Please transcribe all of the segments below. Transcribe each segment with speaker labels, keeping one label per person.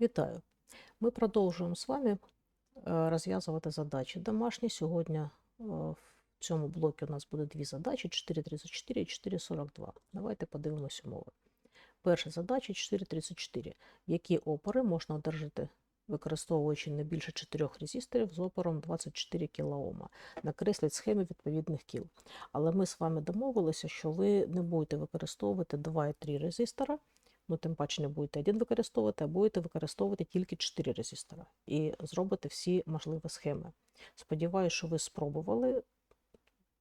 Speaker 1: Вітаю! Ми продовжуємо з вами е, розв'язувати задачі домашні. Сьогодні е, в цьому блокі у нас буде дві задачі: 4.34 і 4.42. Давайте подивимося умови. Перша задача 4.34. Які опори можна одержати, використовуючи не більше 4 резисторів з опором 24 кОм? Накресліть схеми відповідних кіл. Але ми з вами домовилися, що ви не будете використовувати 2 і 3 резистора, ну, тим паче не будете один використовувати, а будете використовувати тільки 4 резистора і зробите всі можливі схеми. Сподіваюся, що ви спробували.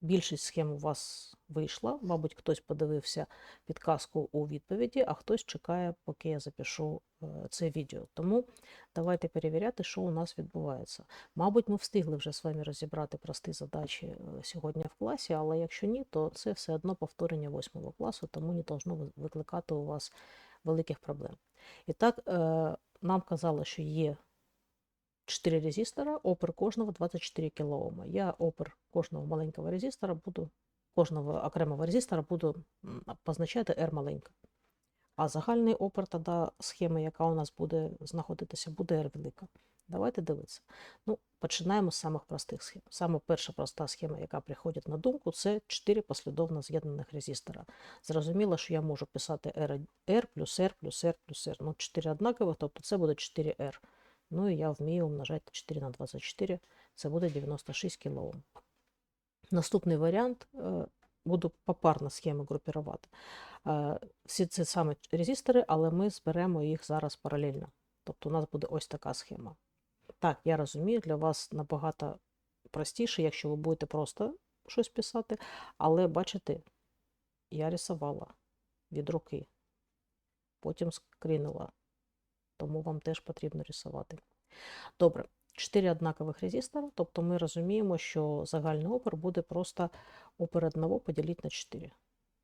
Speaker 1: Більшість схем у вас вийшла. Мабуть, хтось подивився підказку у відповіді, а хтось чекає, поки я запишу е, це відео. Тому давайте перевіряти, що у нас відбувається. Мабуть, ми встигли вже з вами розібрати прості задачі е, сьогодні в класі, але якщо ні, то це все одно повторення 8 класу, тому не должно викликати у вас великих проблем. І так, е, нам казали, що є 4 резистора, опір кожного 24 кОм. Я опір кожного маленького резистора буду, кожного окремого резистора буду позначати R маленька. А загальний опір тоді схеми, яка у нас буде знаходитися, буде R велика. Давайте дивитися. Ну, починаємо з самих простих схем. Саме перша проста схема, яка приходить на думку, це 4 послідовно з'єднаних резистора. Зрозуміло, що я можу писати R, R плюс R плюс R плюс R. Ну, 4 однакових, тобто це буде 4R. Ну і я вмію умножати 4 на 24, це буде 96 кОм. Наступний варіант е, буду попарно схеми групірувати. Е, Всі ці самі резистори, але ми зберемо їх зараз паралельно. Тобто у нас буде ось така схема. Так, я розумію, для вас набагато простіше, якщо ви будете просто щось писати, але бачите, я рисувала від руки, потім скрінила, тому вам теж потрібно рисувати. Добре, 4 однакових резистора, тобто ми розуміємо, що загальний опір буде просто опір одного поділити на 4.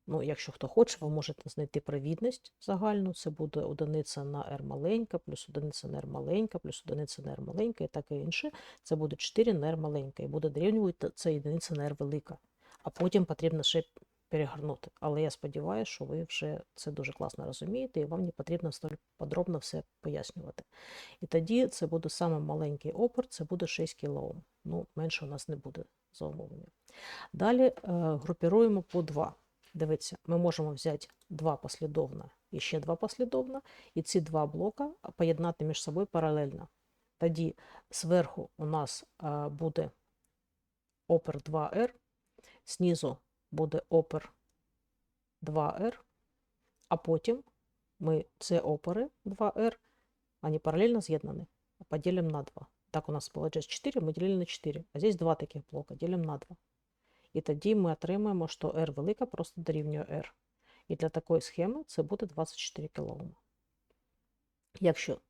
Speaker 1: Ну, якщо хто хоче, ви можете знайти провідність загальну, це буде одиниця на R маленька, плюс одиниця на R маленька, плюс одиниця на R маленька і таке інше. Це буде 4 на R маленька, і буде дорівнювати це одиниця на R велика. А потім потрібно ще перегорнути. Але я сподіваюся, що ви вже це дуже класно розумієте, і вам не потрібно столь подробно все пояснювати. І тоді це буде саме маленький опір, це буде 6 кОм. Ну, менше у нас не буде за умовами. Далі е, групіруємо по 2. Дивіться, ми можемо взяти два послідовно і ще два послідовно, і ці два блока поєднати між собою паралельно. Тоді зверху у нас е, буде опір 2R, знизу буде опір 2R, а потім ми ці опори 2R, вони паралельно з'єднані, поділимо на 2. Так у нас виходить 4, ми ділили на 4, а здесь два таких блока, ділимо на 2. І тоді ми отримаємо, що R велика просто дорівнює R. І для такої схеми це буде 24 кОм. Якщо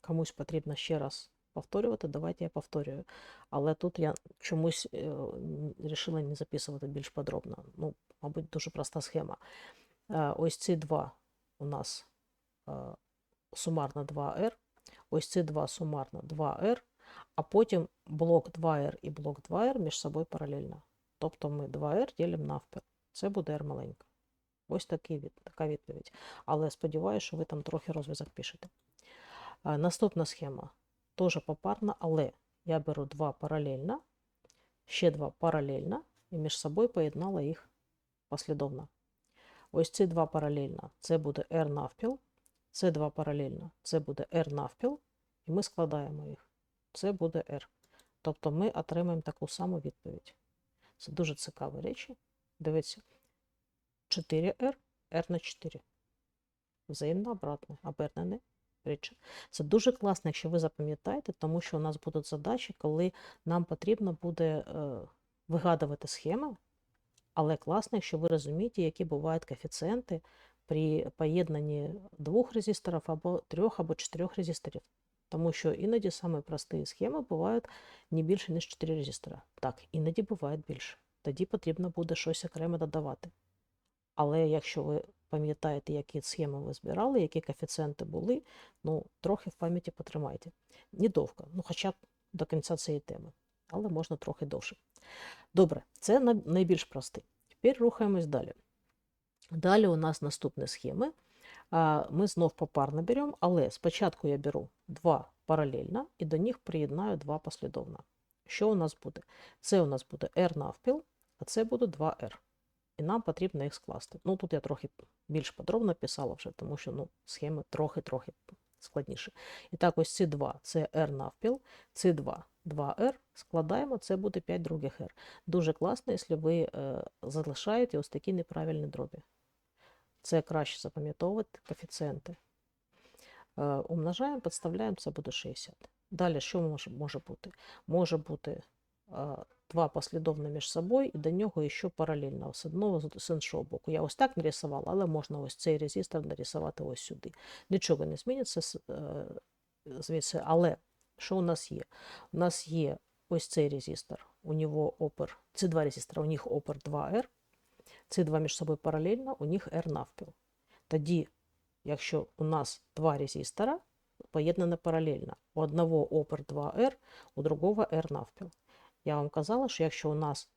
Speaker 1: комусь потрібно ще раз повторювати, давайте я повторюю. Але тут я чомусь вирішила не записувати більш подробно. Ну, мабуть, дуже проста схема. Е, Ось ці два у нас е, сумарно 2R, ось ці два сумарно 2R, а потім блок 2R і блок 2R між собою паралельно. Тобто ми 2R ділимо навпіл. Це буде R маленька. Ось такий від, така відповідь. Але сподіваюся, що ви там трохи розв'язок пишете. Наступна схема теж попарна, але я беру два паралельно, ще два паралельно, і між собою поєднала їх послідовно. Ось ці два паралельно, це буде R навпіл, це два паралельно, це буде R навпіл, і ми складаємо їх. Це буде R. Тобто ми отримаємо таку саму відповідь. Це дуже цікаві речі. Дивіться, 4R, R на 4. Взаємно обратно, обернене речі. Це дуже класно, якщо ви запам'ятаєте, тому що у нас будуть задачі, коли нам потрібно буде е, вигадувати схеми, але класно, якщо ви розумієте, які бувають коефіцієнти при поєднанні двох резисторів або трьох або чотирьох резисторів. Тому що іноді саме прості схеми бувають не більше, ніж 4 резистора. Так, іноді буває більше. Тоді потрібно буде щось окремо додавати. Але якщо ви пам'ятаєте, які схеми ви збирали, які коефіцієнти були, ну, трохи в пам'яті потримайте. Недовго, ну хоча б до кінця цієї теми, але можна трохи довше. Добре, це найбільш простий. Тепер рухаємось далі. Далі у нас наступні схеми. Ми знов попарно беремо, але спочатку я беру два паралельно і до них приєднаю два послідовно. Що у нас буде? Це у нас буде R навпіл, а це буде 2R. І нам потрібно їх скласти. Ну, тут я трохи більш подробно писала вже, тому що ну, схеми трохи-трохи складніші. І так, ось ці два це R навпіл, ці два 2R, складаємо, це буде 5 других R. Дуже класно, якщо ви е, залишаєте ось такі неправильні дробі. Це краще запам'ятовувати коефіцієнти. Е, умножаємо, підставляємо, це буде 60. Далі, що може, може бути? Може бути е, два послідовно між собою, і до нього ще паралельно з одного з іншого боку. Я ось так нарисувала, але можна ось цей резистор нарисувати ось сюди. Нічого не зміниться е, звідси, але що у нас є? У нас є ось цей резистор, у нього опер, ці два резистора, у них опер 2R, ці два між собою паралельно, у них R навпіл. Тоді, якщо у нас два резистора поєднані паралельно, у одного опер 2R, у другого R навпіл. Я вам казала, що якщо у нас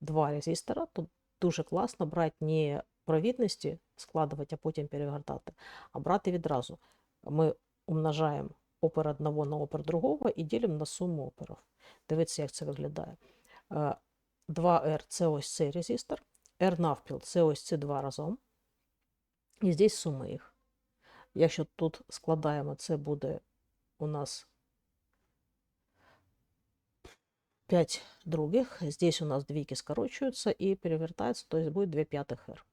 Speaker 1: два резистора, то дуже класно брати не провідності складувати, а потім перегортати, а брати відразу. Ми умножаємо опер одного на опер другого і ділимо на суму оперів. Дивіться, як це виглядає. Е, 2R це ось цей резистор, R навпіл це ось ці два разом. І здесь суми їх. Якщо тут складаємо, це буде у нас 5 других. Здесь у нас двійки скорочуються і перевертаються, тобто буде 2 п'ятих R.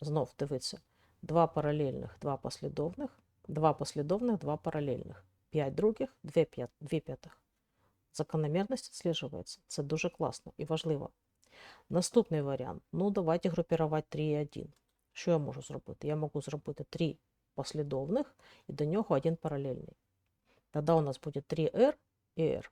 Speaker 1: Знов дивіться. Два паралельних, два послідовних, два послідовних, два паралельних. 5 других, 2 п'ят- дві п'ятих. Закономірність відслежується. Це дуже класно і важливо. Наступний варіант. Ну, давайте групірувати 3 і 1. Що я можу зробити? Я можу зробити 3 послідовних і до нього один паралельний. Тоді у нас буде 3R і R.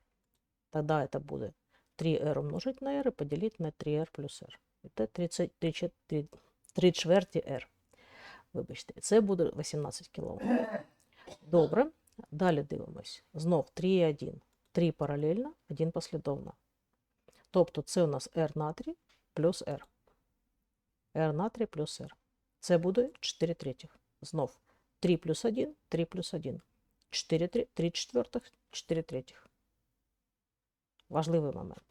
Speaker 1: Тогда это будет 3R умножить на R и поделить на 3R плюс R. Это 30, 3, 3, 3 чверті R. Вибачте, це буде 18 кОм. Добре. Далі дивимось. Знов 3 і 1. 3 паралельно, 1 послідовно. Тобто це у нас R натрій плюс R. R натрій плюс R. Це буде 4 третіх. Знов 3 плюс 1, 3 плюс 1. 4, 3, 3 четвертих, 4 третіх. Важливий момент.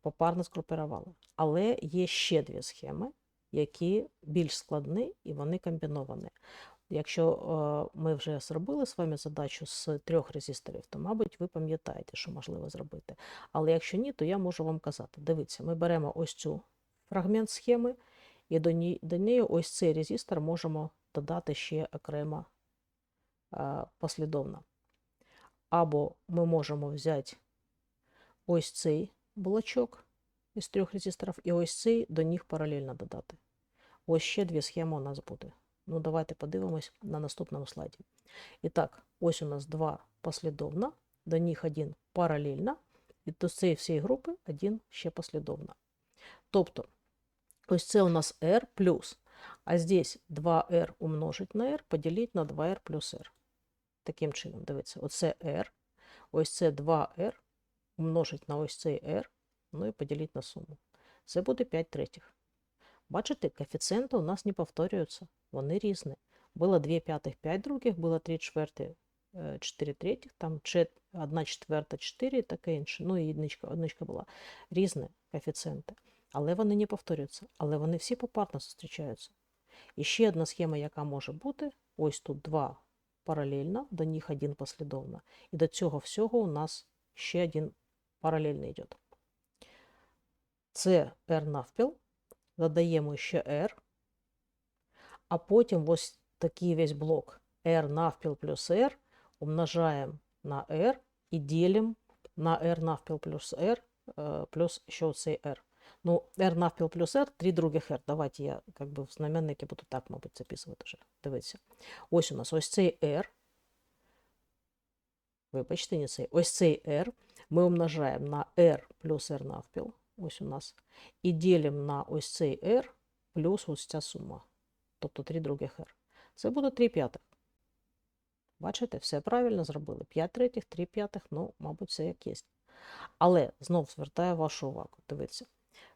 Speaker 1: Попарно згрупували. Але є ще дві схеми, які більш складні і вони комбіновані. Якщо е, ми вже зробили з вами задачу з трьох резисторів, то, мабуть, ви пам'ятаєте, що можливо зробити. Але якщо ні, то я можу вам казати: дивіться, ми беремо ось цю фрагмент схеми, і до неї ось цей резистор можемо додати ще окремо е, послідовно. Або ми можемо взяти ось цей блочок із трьох резисторів, і ось цей до них паралельно додати. Ось ще дві схеми у нас буде. Ну, давайте подивимось на наступному слайді. І так, ось у нас два послідовно, до них один паралельно, і до цієї всієї групи один ще послідовно. Тобто, ось це у нас R плюс, а здесь 2R умножить на R, поділити на 2R плюс R. Таким чином, дивіться, оце R, ось це 2R, умножить на ось цей R, ну і поділити на суму. Це буде 5 третіх. Бачите, коефіцієнти у нас не повторюються, вони різні. Було 2 п'ятих 5 других, було 3 чверті 4 третіх, там 1 четверта 4 і таке інше. Ну і одничка, одничка була. Різні коефіцієнти. Але вони не повторюються, але вони всі попарно зустрічаються. І ще одна схема, яка може бути, ось тут два паралельно, до них один послідовно. І до цього всього у нас ще один паралельно йде. Це R навпіл, додаємо ще R, а потім ось такий весь блок R навпіл плюс R умножаємо на R і ділимо на R навпіл плюс R е, плюс ще цей R. Ну, R навпіл плюс R, три других R. Давайте я как би в знаменники буду так, мабуть, записувати вже. Дивіться. Ось у нас ось цей R. Вибачте, не цей. Ось цей R ми умножаємо на R плюс R навпіл. Ось у нас. І ділимо на ось цей R плюс ось ця сума. Тобто 3 других R. Це буде 3 п'ятих. Бачите, все правильно зробили. 5 третіх, 3 п'ятих, ну, мабуть, це як є. Але знов звертаю вашу увагу. Дивіться.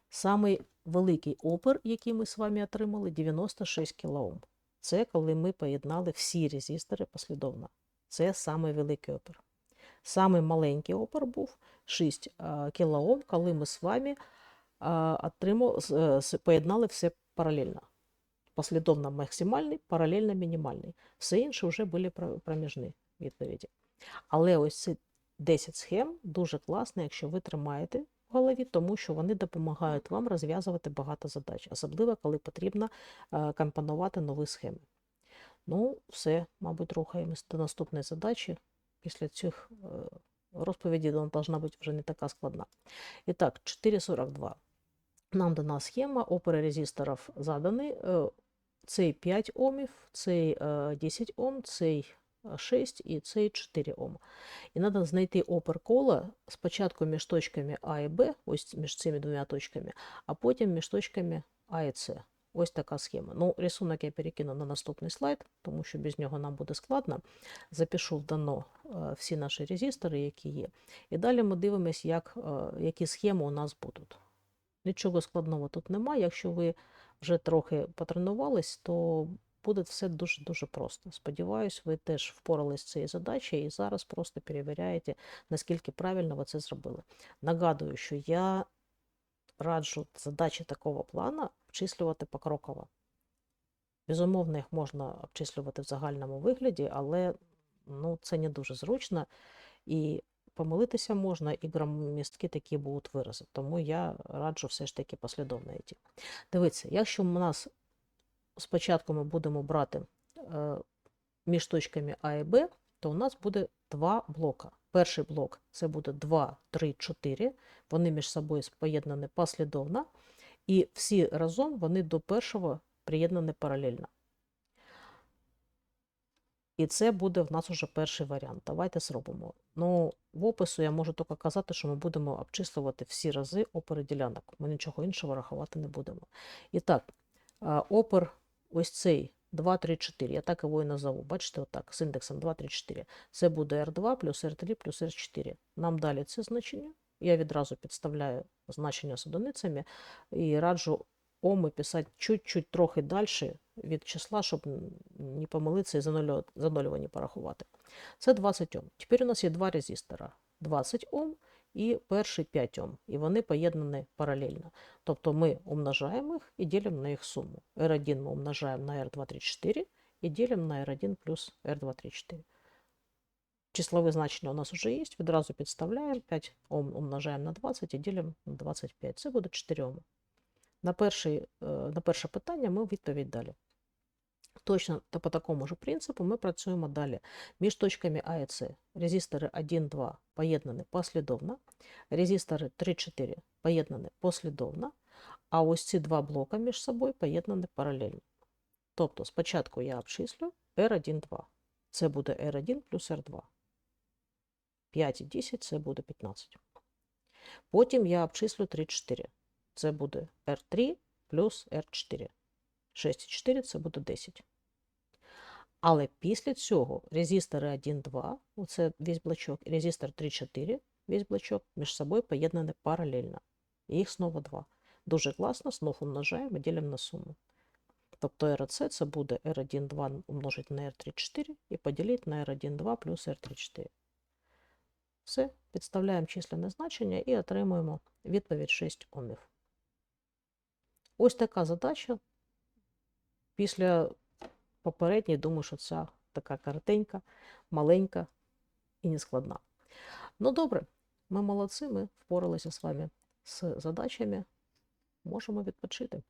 Speaker 1: Самий великий опір, який ми з вами отримали, 96 кОм. Це коли ми поєднали всі резистори послідовно. Це самий великий опір. Самий маленький опір був 6 кОм, коли ми з вами е, с- поєднали все паралельно. Послідовно максимальний, паралельно мінімальний. Все інше вже були проміжні відповіді. Але ось ці 10 схем дуже класно, якщо ви тримаєте в голові, тому що вони допомагають вам розв'язувати багато задач, особливо коли потрібно е, компонувати нові схеми. Ну, все, мабуть, рухаємось до наступної задачі. Після цих е, розповідей вона повинна бути вже не така складна. І так, 4.42. Нам дана схема, опори резисторів задані. Цей 5 омів, цей е, 10 ом, цей е, 6 і цей 4 ом. І треба знайти опір кола спочатку між точками А і Б, ось між цими двома точками, а потім між точками А і С. Ось така схема. Ну, рисунок я перекину на наступний слайд, тому що без нього нам буде складно. Запишу в дано е, всі наші резистори, які є. І далі ми дивимося, як, е, які схеми у нас будуть. Нічого складного тут немає. Якщо ви вже трохи потренувались, то буде все дуже-дуже просто. Сподіваюсь, ви теж впорались з цією задачею і зараз просто перевіряєте, наскільки правильно ви це зробили. Нагадую, що я раджу задачі такого плану обчислювати покроково. Безумовно, їх можна обчислювати в загальному вигляді, але ну, це не дуже зручно. І помилитися можна, і громістки такі будуть вирази. Тому я раджу все ж таки послідовно йти. Дивіться, якщо у нас спочатку ми будемо брати е, між точками А і Б, то у нас буде два блока. Перший блок це буде 2, 3, 4. Вони між собою поєднані послідовно, і всі разом вони до першого приєднані паралельно. І це буде в нас уже перший варіант. Давайте зробимо. Ну, в опису я можу тільки казати, що ми будемо обчислювати всі рази опери ділянок. Ми нічого іншого рахувати не будемо. І так, опер ось цей 2, 3, 4. Я так його і назову. Бачите, отак, з індексом 2, 3, 4. Це буде R2 плюс R3 плюс R4. Нам далі це значення. Я відразу підставляю значення з одиницями і раджу оми писати чуть-чуть трохи далі від числа, щоб не помилитися і занолю- порахувати. Це 20 Ом. Тепер у нас є два резистора. 20 Ом і перший 5 Ом. І вони поєднані паралельно. Тобто ми умножаємо їх і ділимо на їх суму. R1 ми умножаємо на R234 і ділимо на R1 плюс R234. Числові значення у нас вже є, відразу підставляємо 5 Ом умножаємо на 20 і ділимо на 25. Це буде 4 Ом. На, перший, е, на перше питання ми відповідь далі. Точно та по такому ж принципу ми працюємо далі. Між точками А і С резистори 1, 2 поєднані послідовно, резистори 3, 4 поєднані послідовно, а ось ці два блока між собою поєднані паралельно. Тобто спочатку я обчислю R1, 2. Це буде R1 плюс R2. 5 і 10 це буде 15. Потім я обчислю 3, 4. Це буде R3 плюс R4. 6 і 4 це буде 10. Але після цього резистори 1, 2, оце весь блочок, і резистор 3, 4, весь блочок між собою поєднані паралельно. І їх знову 2. Дуже класно, знов умножаємо і ділимо на суму. Тобто RC це буде R1, 2 умножити на R3, 4 і поділити на R1, 2 плюс R3, 4. Все, підставляємо численне значення і отримуємо відповідь 6 омів. Ось така задача. Після попередньої, думаю, що ця така коротенька, маленька і нескладна. Ну добре, ми молодці, ми впоралися з вами з задачами. Можемо відпочити.